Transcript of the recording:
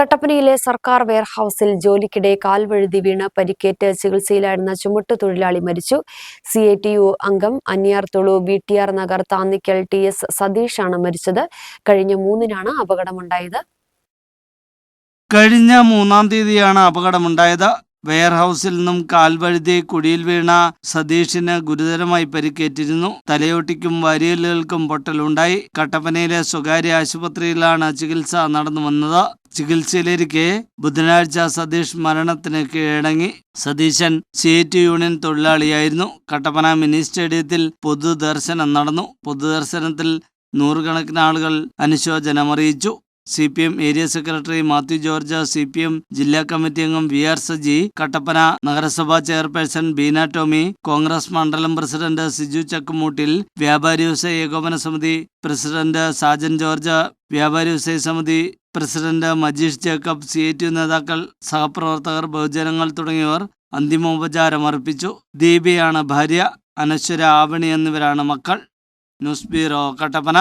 കട്ടപ്പനയിലെ സർക്കാർ വെയർഹൌസിൽ ജോലിക്കിടെ കാൽവഴുതി വീണ് പരിക്കേറ്റ് ചികിത്സയിലായിരുന്ന ചുമട്ടുതൊഴിലാളി മരിച്ചു. സി ഐ ടി യു അംഗം അന്യാർത്തുളു B T R Nagar Thannikkal T S സതീഷാണ് മരിച്ചത്. കഴിഞ്ഞ മൂന്നിനാണ് അപകടമുണ്ടായത്. കഴിഞ്ഞ മൂന്നാം തീയതിയാണ് അപകടമുണ്ടായത്. വെയർഹൌസിൽ നിന്നും കാൽവഴുതി കുടിയിൽ വീണ സതീഷിന് ഗുരുതരമായി പരിക്കേറ്റിരുന്നു. തലയോട്ടിക്കും വരിയലുകൾക്കും പൊട്ടലുണ്ടായി. കട്ടപ്പനയിലെ സ്വകാര്യ ആശുപത്രിയിലാണ് ചികിത്സ നടന്നു വന്നത് ചികിത്സയിലിരിക്കെ ബുധനാഴ്ച സതീഷ് മരണത്തിന് കീഴടങ്ങി. സതീശൻ സ്റ്റേറ്റ് യൂണിയൻ തൊഴിലാളിയായിരുന്നു. കട്ടപ്പന മിനി സ്റ്റേഡിയത്തിൽ പൊതുദർശനം നടന്നു. പൊതുദർശനത്തിൽ നൂറുകണക്കിന് ആളുകൾ അനുശോചനമറിയിച്ചു. C P M area secretary Mathew George C P M ജില്ലാ കമ്മിറ്റി അംഗം വി ആർ സജി കട്ടപ്പന നഗരസഭാ ചെയർപേഴ്സൺ ബീന ടോമി കോൺഗ്രസ് മണ്ഡലം പ്രസിഡന്റ് സിജു ചക്കുമൂട്ടിൽ വ്യാപാരി വ്യവസായ ഏകോപന സമിതി പ്രസിഡന്റ് സാജൻ ജോർജ് വ്യാപാരി വ്യവസായ സമിതി president Majeesh Jacob C I T നേതാക്കൾ സഹപ്രവർത്തകർ ബഹുജനങ്ങൾ തുടങ്ങിയവർ അന്തിമോപചാരം അർപ്പിച്ചു. ദീപിയാണ് ഭാര്യ അനശ്വര ആവണി എന്നിവരാണ് മക്കൾ. News bureau Kattappana.